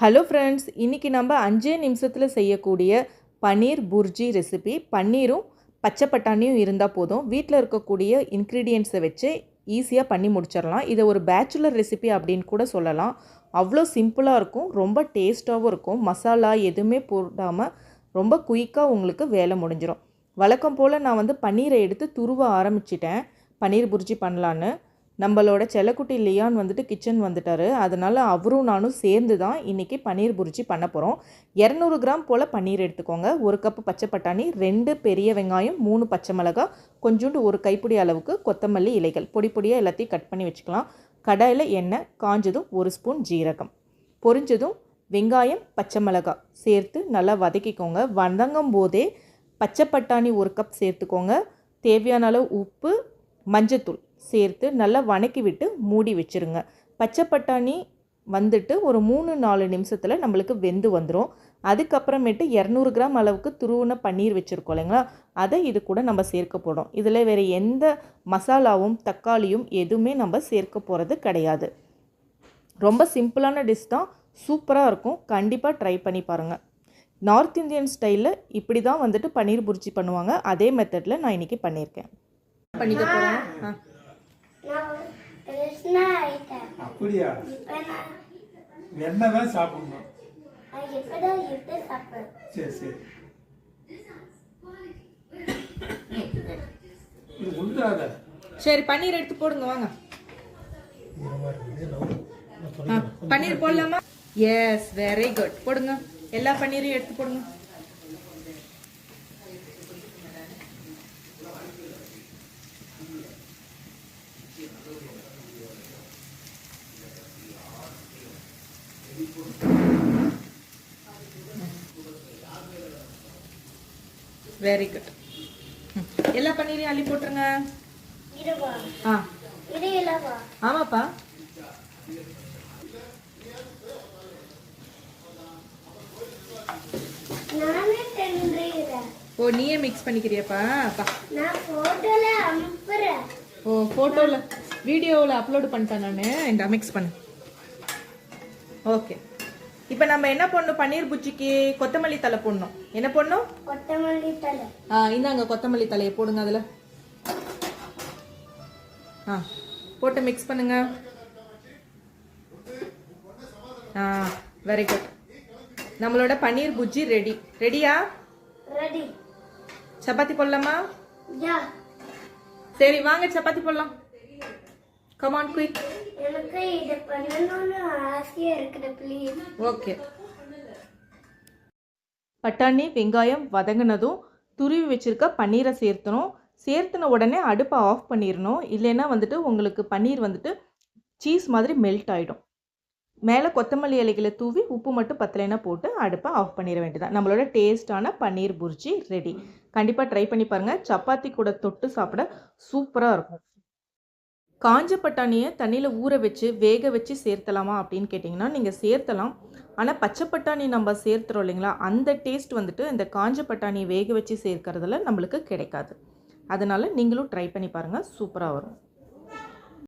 Hello friends இன்றைக்கி நம்ம அஞ்சே நிமிஷத்தில் செய்யக்கூடிய பன்னீர் புர்ஜி ரெசிபி பன்னீரும் பச்சை பட்டாணியும் இருந்தால் போதும். வீட்டில் இருக்கக்கூடிய இன்க்ரீடியன்ட்ஸை வச்சு ஈஸியாக பண்ணி முடிச்சிடலாம். இதை ஒரு பேச்சுலர் ரெசிபி அப்படின்னு கூட சொல்லலாம். அவ்வளோ சிம்பிளாக இருக்கும் ரொம்ப டேஸ்ட்டாகவும் இருக்கும். மசாலா எதுவுமே போடாமல் ரொம்ப குயிக்காக உங்களுக்கு வேலை முடிஞ்சிடும் வழக்கம் போல் நான் வந்து பன்னீரை எடுத்து துருவ ஆரம்பிச்சிட்டேன். பன்னீர் புர்ஜி பண்ணலான்னு. நம்மளோட செல்லக்குட்டி லியான் வந்துட்டு கிச்சன் வந்துட்டார். அதனால் அவரும் நானும் சேர்ந்து தான் இன்றைக்கி பன்னீர் புரிச்சி பண்ண போகிறோம் இரநூறு கிராம் போல் பன்னீர் எடுத்துக்கோங்க. ஒரு கப்பு பச்சை பட்டாணி ரெண்டு பெரிய வெங்காயம் மூணு பச்சை மிளகாய் கொஞ்சோண்டு ஒரு கைப்பிடி அளவுக்கு கொத்தமல்லி இலைகள். பொடி பொடியாக எல்லாத்தையும் கட் பண்ணி வச்சுக்கலாம். கடாயில் எண்ணெய் காஞ்சதும் ஒரு ஸ்பூன் ஜீரகம். பொரிஞ்சதும் வெங்காயம் பச்சை மிளகாய் சேர்த்து நல்லா வதக்கிக்கோங்க. வதங்கும் போதே பச்சை பட்டாணி ஒரு கப் சேர்த்துக்கோங்க. தேவையான அளவு உப்பு மஞ்சத்தூள் சேர்த்து நல்லா வணக்கி விட்டு மூடி வச்சுருங்க. பச்சை பட்டாணி வந்துட்டு ஒரு மூணு நாலு நிமிஷத்தில் நம்மளுக்கு வெந்து வந்துடும் அதுக்கப்புறமேட்டு இரநூறு கிராம் அளவுக்கு துருவின பன்னீர் வச்சுருக்கோம் இல்லைங்களா? அதை இது கூட நம்ம சேர்க்க போகிறோம் இதில் வேறு எந்த மசாலாவும் தக்காளியும் எதுவுமே நம்ம சேர்க்க போகிறது கிடையாது. ரொம்ப சிம்பிளான டிஷ் தான். சூப்பராக இருக்கும். கண்டிப்பாக ட்ரை பண்ணி பாருங்கள் நார்த் இந்தியன் ஸ்டைலில் இப்படி தான் வந்துட்டு பன்னீர் புரிச்சி பண்ணுவாங்க. அதே மெத்தடில் நான் இன்றைக்கி பண்ணியிருக்கேன். பண்ணிக்க போகிறேன் ஆ நான் கிருஷ்ணா ஆயிட்டேன் அப்படியா? எண்ணெய் தான் சாப்பிடணும். சரி சரி. இது உண்டாத சரி பன்னீர் எடுத்து போடுங்க வாங்க. பன்னீர் போடலாமா? எஸ் வெரி குட் போடுங்க. எல்லா பன்னீரையும் எடுத்து போடுங்க. வெரி குட் எல்லா பன்னீரையும் அள்ளி போட்டுருங்க. ஆ. ஆமாப்பா. ஓ நீயே மிக்ஸ் பண்ணிக்கிறியாப்பா. ஓ ஃபோட்டோவில் வீடியோவில் அப்லோடு பண்ணிட்டேன் நான். இந்த மிக்ஸ் பண்ணு. ஓகே. இப்போ நம்ம என்ன பண்ணணும் பன்னீர் புச்சிக்கு கொத்தமல்லி தலை போடணும். என்ன போடணும்? கொத்தமல்லி தலை ஆ இந்தாங்க கொத்தமல்லி தலையை போடுங்க அதில். ஆ போட்டு மிக்ஸ் பண்ணுங்க. ஆ வெரி குட் நம்மளோட பன்னீர் புஜ்ஜி ரெடி ரெடியா ரெடி சப்பாத்தி போடலாமா? சரி வாங்க சப்பாத்தி போடலாம். கமான் குயிக் எனக்கு இது பண்ணணும்னு ஆசையா இருக்குது ப்ளீஸ் ஓகே பட்டாணி வெங்காயம் வதங்கினதும் துருவி வச்சிருக்க பன்னீரை சேர்த்தணும். சேர்த்துன உடனே அடுப்பை ஆஃப் பண்ணிடணும் இல்லைன்னா வந்துட்டு உங்களுக்கு பன்னீர் வந்துட்டு சீஸ் மாதிரி மெல்ட் ஆகிடும் மேலே கொத்தமல்லி இலைகளை தூவி உப்பு மட்டும் பத்தலைன்னா போட்டு அடுப்பை ஆஃப் பண்ணிட வேண்டியதான் நம்மளோட டேஸ்டான பன்னீர் புர்ஜி ரெடி கண்டிப்பாக ட்ரை பண்ணி பாருங்கள் சப்பாத்தி கூட தொட்டு சாப்பிட சூப்பராக இருக்கும். காஞ்ச பட்டாணியை தண்ணியில் ஊற வச்சு வேக வச்சு சேர்த்தலாமா அப்படின்னு கேட்டிங்கன்னா நீங்கள் சேர்த்தலாம். ஆனால் பச்சை பட்டாணி நம்ம சேர்த்துறோம் இல்லைங்களா? அந்த டேஸ்ட் வந்துட்டு இந்த காஞ்ச பட்டாணியை வேக வச்சு சேர்க்கறதுல நம்மளுக்கு கிடைக்காது. அதனால் நீங்களும் ட்ரை பண்ணி பாருங்கள் சூப்பராக வரும்.